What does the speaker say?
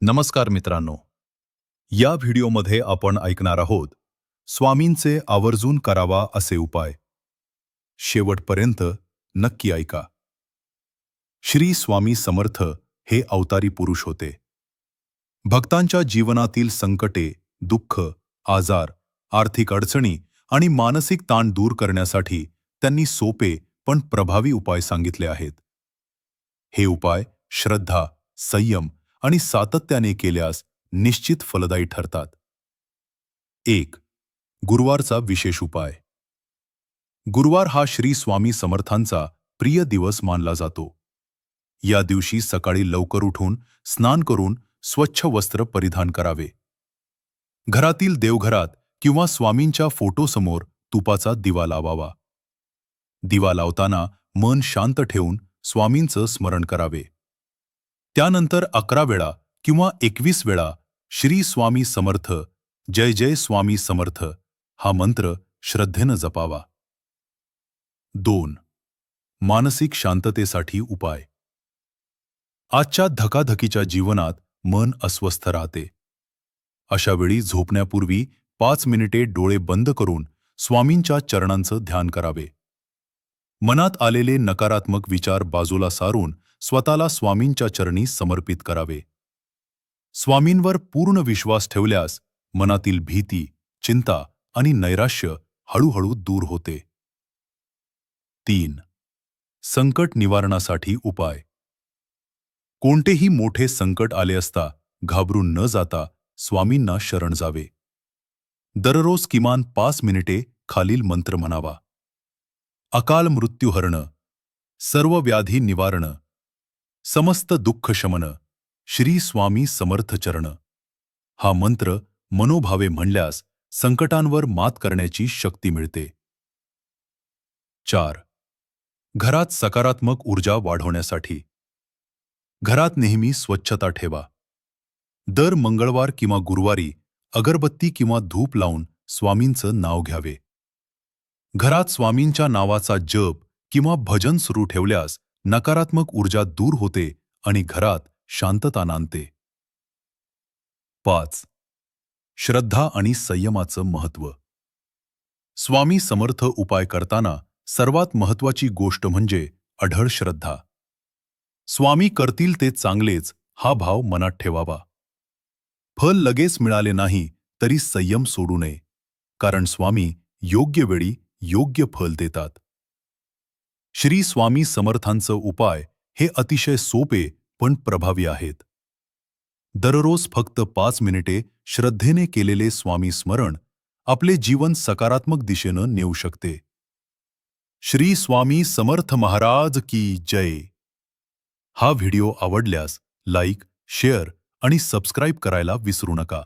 नमस्कार मित्रांनो. या व्हिडिओमध्ये आपण ऐकणार आहोत स्वामींचे आवर्जून करावा असे उपाय. शेवटपर्यंत नक्की ऐका. श्री स्वामी समर्थ हे अवतारी पुरुष होते. भक्तांच्या जीवनातील संकटे दुःख आजार आर्थिक अडचणी आणि मानसिक ताण दूर करण्यासाठी त्यांनी सोपे पण प्रभावी उपाय सांगितले आहेत. हे उपाय श्रद्धा संयम आणि सातत्याने केल्यास निश्चित फलदायी ठरतात. एक गुरुवारचा विशेष उपाय. गुरुवार हा श्री स्वामी समर्थांचा प्रिय दिवस मानला जातो. या दिवशी सकाळी लवकर उठून स्नान करून स्वच्छ वस्त्र परिधान करावे. घरातील देवघरात किंवा स्वामींच्या फोटोसमोर तुपाचा दिवा लावावा. दिवा लावताना मन शांत ठेवून स्वामींचं स्मरण करावे. त्यानंतर अकरा वेळा किंवा एकवीस वेळा श्री स्वामी समर्थ जय जय स्वामी समर्थ हा मंत्र श्रद्धेनं जपावा. दोन. मानसिक शांततेसाठी उपाय. आजच्या धकाधकीच्या जीवनात मन अस्वस्थ राहते. अशा वेळी झोपण्यापूर्वी पाच मिनिटे डोळे बंद करून स्वामींच्या चरणांचं ध्यान करावे. मनात आलेले नकारात्मक विचार बाजूला सारून स्वतःला स्वामींच्या चरणी समर्पित करावे. स्वामींवर पूर्ण विश्वास ठेवल्यास मनातील भीती चिंता आणि नैराश्य हळूहळू दूर होते. तीन. संकट निवारणासाठी उपाय. कोणतेही मोठे संकट आले असता घाबरून न जाता स्वामींना शरण जावे. दररोज किमान पाच मिनिटे खालील मंत्र म्हणावा. अकाल मृत्यूहरण. सर्व व्याधी निवारण. समस्त दुःख शमन श्री स्वामी समर्थ चरण. हा मंत्र मनोभावे म्हणल्यास संकटांवर मात करण्याची शक्ती मिळते. चार. घरात सकारात्मक ऊर्जा वाढवण्यासाठी. घरात नेहमी स्वच्छता ठेवा. दर मंगळवार किंवा गुरुवारी अगरबत्ती किंवा धूप लावून स्वामींचं नाव घ्यावे. घरात स्वामींच्या नावाचा जप किंवा भजन सुरू ठेवल्यास नकारात्मक ऊर्जा दूर होते आणि घरात शांतता नांदते. पाच. श्रद्धा आणि संयमाचं महत्त्व. स्वामी समर्थ उपाय करताना सर्वात महत्त्वाची गोष्ट म्हणजे अढळ श्रद्धा. स्वामी करतील ते चांगलेच हा भाव मनात ठेवावा. फल लगेच मिळाले नाही तरी संयम सोडू नये. कारण स्वामी योग्य वेळी योग्य फल देतात. श्री स्वामी समर्थांचं उपाय हे अतिशय सोपे पण प्रभावी आहेत. दररोज फक्त पाच मिनिटे श्रद्धेने केलेले स्वामी स्मरण आपले जीवन सकारात्मक दिशेनं नेऊ शकते. श्री स्वामी समर्थ महाराज की जय. हा व्हिडिओ आवडल्यास लाईक शेअर आणि सबस्क्राईब करायला विसरू नका.